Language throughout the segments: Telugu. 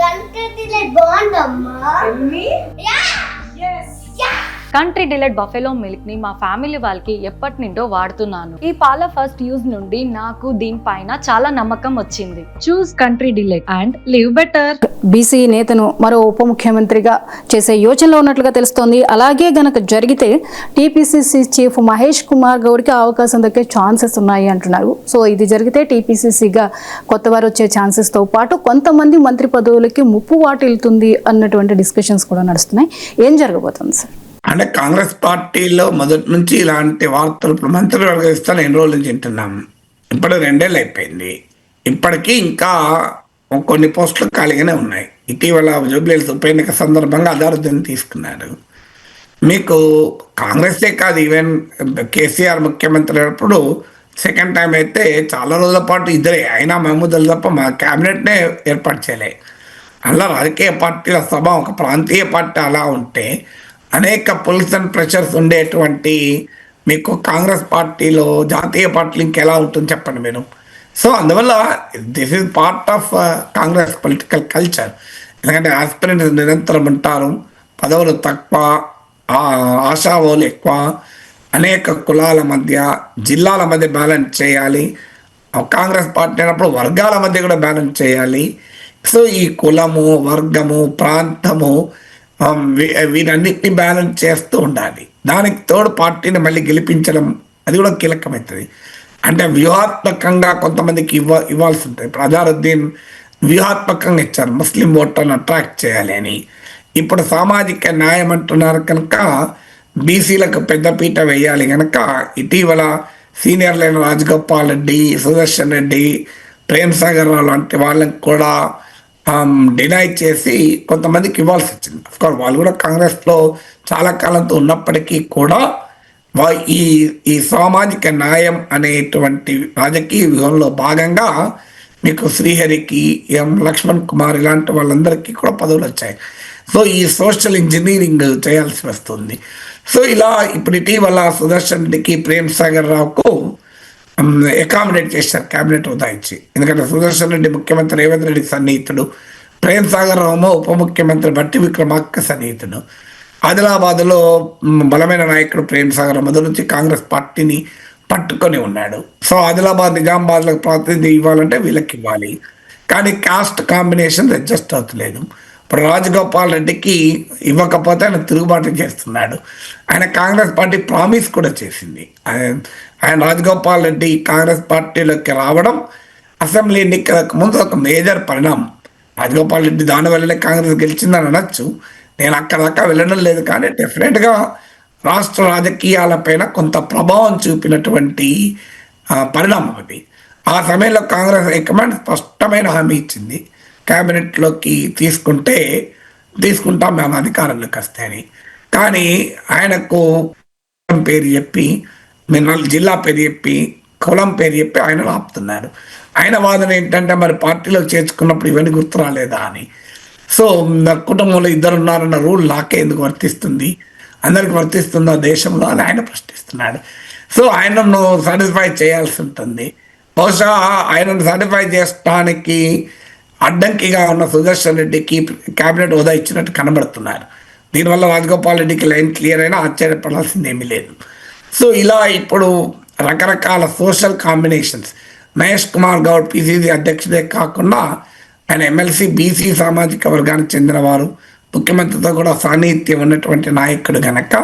గంటది బాగుందమ్మా కంట్రీ డిలైట్ బఫెలో మిల్క్ని మా ఫ్యామిలీ వాళ్ళకి ఎప్పటి నుండో వాడుతున్నాను. ఈ పాల ఫస్ట్ యూజ్ నుండి నాకు దీనిపైన చాలా నమ్మకం వచ్చింది. Choose Country Delight and live better BC నేతను మరో ఉప ముఖ్యమంత్రిగా చేసే యోచనలో ఉన్నట్లుగా తెలుస్తోంది. అలాగే గనక జరిగితే టీపీసీసీ చీఫ్ మహేష్ కుమార్ గౌడ్కి అవకాశం దక్కే ఛాన్సెస్ ఉన్నాయి అంటున్నారు. సో ఇది జరిగితే టీపీసీసీగా కొత్త వారు వచ్చే ఛాన్సెస్తో పాటు కొంతమంది మంత్రి పదవులకి ముప్పు వాటిల్తుంది అన్నటువంటి డిస్కషన్స్ కూడా నడుస్తున్నాయి. ఏం జరగబోతుంది సార్? అంటే కాంగ్రెస్ పార్టీలో మొదటి నుంచి ఇలాంటి వార్తలు ఇప్పుడు మంత్రివర్గ ఇస్తాను ఎన్ని రోజుల నుంచి వింటున్నాం? ఇప్పుడు రెండేళ్ళు అయిపోయింది. ఇప్పటికీ ఇంకా కొన్ని పోస్టులు ఖాళీగానే ఉన్నాయి. ఇటీవల జూబ్లీహిల్స్ ఉప ఎన్నిక సందర్భంగా అదారుద్దీన్ తీసుకున్నారు. మీకు కాంగ్రెసే కాదు ఈవెన్ కేసీఆర్ ముఖ్యమంత్రి అయినప్పుడు సెకండ్ టైం అయితే చాలా రోజుల పాటు ఇద్దరే అయినా మహమూదులు తప్ప మా క్యాబినెట్నే ఏర్పాటు చేయలే. అలా రాజకీయ పార్టీల సభ ఒక ప్రాంతీయ పార్టీ అలా ఉంటే అనేక పుల్స్ అండ్ ప్రెషర్స్ ఉండేటువంటి మీకు కాంగ్రెస్ పార్టీలో జాతీయ పార్టీలు ఇంకెలా ఉంటుంది చెప్పండి మీరు సో అందువల్ల this is part of Congress political culture ఎందుకంటే ఆస్పిరెంట్స్ నిరంతరం ఉంటారు పదవులు తక్కువ ఆశావోలు ఆశావాలు ఎక్కువ. అనేక కులాల మధ్య జిల్లాల మధ్య బ్యాలెన్స్ చేయాలి. కాంగ్రెస్ పార్టీ అయినప్పుడు వర్గాల మధ్య కూడా బ్యాలెన్స్ చేయాలి. సో ఈ కులము వర్గము ప్రాంతము ఆ, బ్యాలెన్స్ చేస్తూ ఉండాలి. దానికి తోడు పార్టీని మళ్ళీ గెలిపించడం అది కూడా కీలకమవుతుంది అంటే వ్యూహాత్మకంగా కొంతమందికి ఇవ్వ ఇవ్వాల్సి ఉంటుంది ఇప్పుడు అజారుద్దీన్ వ్యూహాత్మకంగా ఇచ్చారు. ముస్లిం ఓటర్ని అట్రాక్ట్ చేయాలి అని. ఇప్పుడు సామాజిక న్యాయం అంటున్నారు కనుక బీసీలకు పెద్దపీట వేయాలి కనుక ఇటీవల సీనియర్లైన రాజగోపాల్ రెడ్డి సుదర్శన్ రెడ్డి ప్రేమ్ సాగర్ రావు లాంటి వాళ్ళకి కూడా Um, డినై చేసి కొంతమందికి ఇవ్వాల్సి వచ్చింది. అఫ్కోర్స్ వాళ్ళు కూడా కాంగ్రెస్లో చాలా కాలంతో ఉన్నప్పటికీ కూడా ఈ ఈ సామాజిక న్యాయం అనేటువంటి రాజకీయ వ్యూహంలో భాగంగా మీకు శ్రీహరికి ఎం లక్ష్మణ్ కుమార్ ఇలాంటి వాళ్ళందరికీ కూడా పదవులు వచ్చాయి. సో ఈ సోషల్ ఇంజనీరింగ్ చేయాల్సి వస్తుంది. సో ఇలా ఇప్పుడు ఇటీవల సుదర్శన్ రెడ్డికి ప్రేమ్ సాగర్ రావుకు అకామిడేట్ చేశారు క్యాబినెట్ హోదా ఇచ్చి ఎందుకంటే సుదర్శన్ రెడ్డి ముఖ్యమంత్రి రేవంత్ రెడ్డి సన్నిహితుడు ప్రేమ్ సాగర్ రావు ఉప ముఖ్యమంత్రి బట్టి విక్రమార్క సన్నిహితుడు. ఆదిలాబాద్లో బలమైన నాయకుడు ప్రేమ్ సాగర్ మొదటి నుంచి కాంగ్రెస్ పార్టీని పట్టుకొని ఉన్నాడు. సో ఆదిలాబాద్ నిజామాబాద్లకు ప్రాతినిధ్యం ఇవ్వాలంటే వీళ్ళకి ఇవ్వాలి. కానీ కాస్ట్ కాంబినేషన్ అడ్జస్ట్ అవుతలేదు. రాజగోపాల్ రెడ్డికి ఇవ్వకపోతే ఆయన తిరుగుబాటు చేస్తున్నాడు. ఆయన కాంగ్రెస్ పార్టీ ప్రామిస్ కూడా చేసింది. ఆయన ఆయన రాజగోపాల్ రెడ్డి కాంగ్రెస్ పార్టీలోకి రావడం అసెంబ్లీ ఎన్నికలకు ముందు ఒక మేజర్ పరిణామం. రాజగోపాల్ రెడ్డి దానివల్లనే కాంగ్రెస్ గెలిచిందని అనొచ్చు. నేను అక్కడ దాకా వెళ్ళడం లేదు కానీ డెఫినెట్గా రాష్ట్ర రాజకీయాలపైన కొంత ప్రభావం చూపినటువంటి పరిణామం అది. ఆ సమయంలో కాంగ్రెస్ హైకమాండ్ స్పష్టమైన హామీ ఇచ్చింది. క్యాబినెట్లోకి తీసుకుంటే తీసుకుంటాం మేము అధికారంలోకి అని. కానీ ఆయనకు పేరు చెప్పి మినరల్ జిల్లా పేరు చెప్పి కులం పేరు చెప్పి ఆయన ఆపుతున్నారు ఆయన వాదన ఏంటంటే మరి పార్టీలో చేర్చుకున్నప్పుడు ఇవన్నీ గుర్తు రాలేదా అని. సో నా కుటుంబంలో ఇద్దరు ఉన్నారన్న రూల్ నాకే ఎందుకు వర్తిస్తుంది? అందరికి వర్తిస్తుందా దేశంలో అని ఆయన ప్రశ్నిస్తున్నాడు. సో ఆయనను సాటిస్ఫై చేయాల్సి ఉంటుంది. బహుశా ఆయనను సాటిస్ఫై చేయడానికి అడ్డంకిగా ఉన్న సుదర్శన్ రెడ్డికి క్యాబినెట్ హోదా ఇచ్చినట్టు కనబడుతున్నారు. దీనివల్ల రాజగోపాల్ రెడ్డికి లైన్ క్లియర్ అయినా ఆశ్చర్యపడాల్సింది ఏమీ లేదు. సో ఇలా ఇప్పుడు రకరకాల social combinations. Mahesh Kumar Goud PCC అధ్యక్షుడే కాకుండా ఆయన ఎమ్మెల్సీ బీసీ సామాజిక వర్గానికి చెందినవారు. ముఖ్యమంత్రితో కూడా సాన్నిహిత్యం ఉన్నటువంటి నాయకుడు కనుక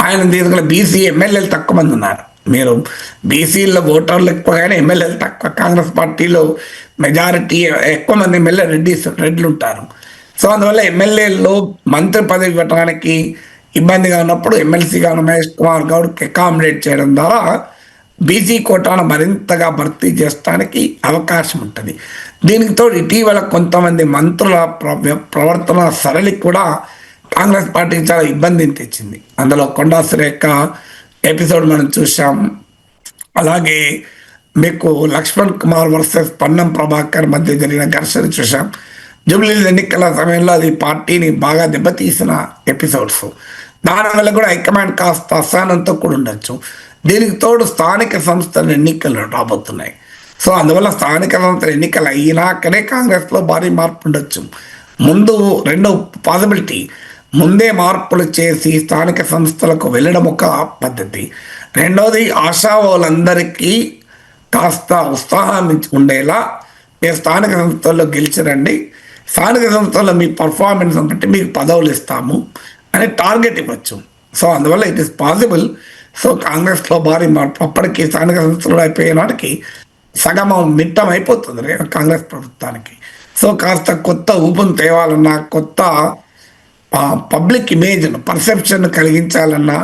ఆయన దీని బీసీ ఎమ్మెల్యేలు తక్కువ మంది ఉన్నారు. మీరు బీసీలో ఓటర్లు ఎక్కువ కానీ ఎమ్మెల్యేలు తక్కువ. కాంగ్రెస్ పార్టీలో మెజారిటీ ఎక్కువ మంది ఎమ్మెల్యే రెడ్డిస్ రెడ్లు ఉంటారు సో అందువల్ల ఎమ్మెల్యేలో మంత్రి పదవి పెట్టడానికి ఇబ్బందిగా ఉన్నప్పుడు ఎమ్మెల్సీగా ఉన్న మహేష్ కుమార్ గౌడ్కి అకామిడేట్ చేయడం ద్వారా బీసీ కోటాను మరింతగా భర్తీ చేయడానికి అవకాశం ఉంటుంది. దీనికి తోడు ఇటీవల కొంతమంది మంత్రుల ప్ర- ప్రవర్తన సరళి కూడా కాంగ్రెస్ పార్టీకి చాలా ఇబ్బందిని తెచ్చింది. అందులో కొండా సురేఖ ఎపిసోడ్ మనం చూసాం అలాగే మీకు లక్ష్మణ్ కుమార్ వర్సెస్ పన్నం ప్రభాకర్ మధ్య జరిగిన ఘర్షణ చూసాం జూబ్లీ ఎన్నికల సమయంలో అది పార్టీని బాగా దెబ్బతీసిన ఎపిసోడ్స్. దానివల్ల కూడా హైకమాండ్ కాస్త అసహనంతో కూడా ఉండొచ్చు. దీనికి తోడు స్థానిక సంస్థల ఎన్నికలు రాబోతున్నాయి. సో అందువల్ల స్థానిక సంస్థల ఎన్నికలు అయినాకనే కాంగ్రెస్లో భారీ మార్పు ఉండొచ్చు. ముందు రెండో పాసిబిలిటీ. ముందే మార్పులు చేసి స్థానిక సంస్థలకు వెళ్ళడం ఒక పద్ధతి. రెండవది ఆశావాళ్ళందరికీ కాస్త ఉత్సాహం ఉండేలా మీరు స్థానిక సంస్థల్లో గెలిచిరండి స్థానిక సంస్థల్లో మీ పర్ఫార్మెన్స్ బట్టి మీకు పదవులు ఇస్తాము అనే టార్గెట్ ఇవ్వచ్చు. సో అందువల్ల ఇట్ ఇస్ పాసిబుల్ సో కాంగ్రెస్లో భారీ మార్పు అప్పటికి స్థానిక సంస్థలు అయిపోయే నాటికి సగం మిట్టం అయిపోతుంది కాంగ్రెస్ ప్రభుత్వానికి. సో కాస్త కొత్త ఊపును తేవాలన్నా కొత్త పబ్లిక్ ఇమేజ్ను పర్సెప్షన్ కలిగించాలన్నా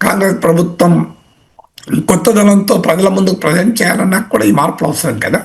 కాంగ్రెస్ ప్రభుత్వం కొత్త దళంతో ప్రజల ముందుకు ప్రజెంట్ చేయాలన్నా కూడా ఈ మార్పులు అవసరం కదా?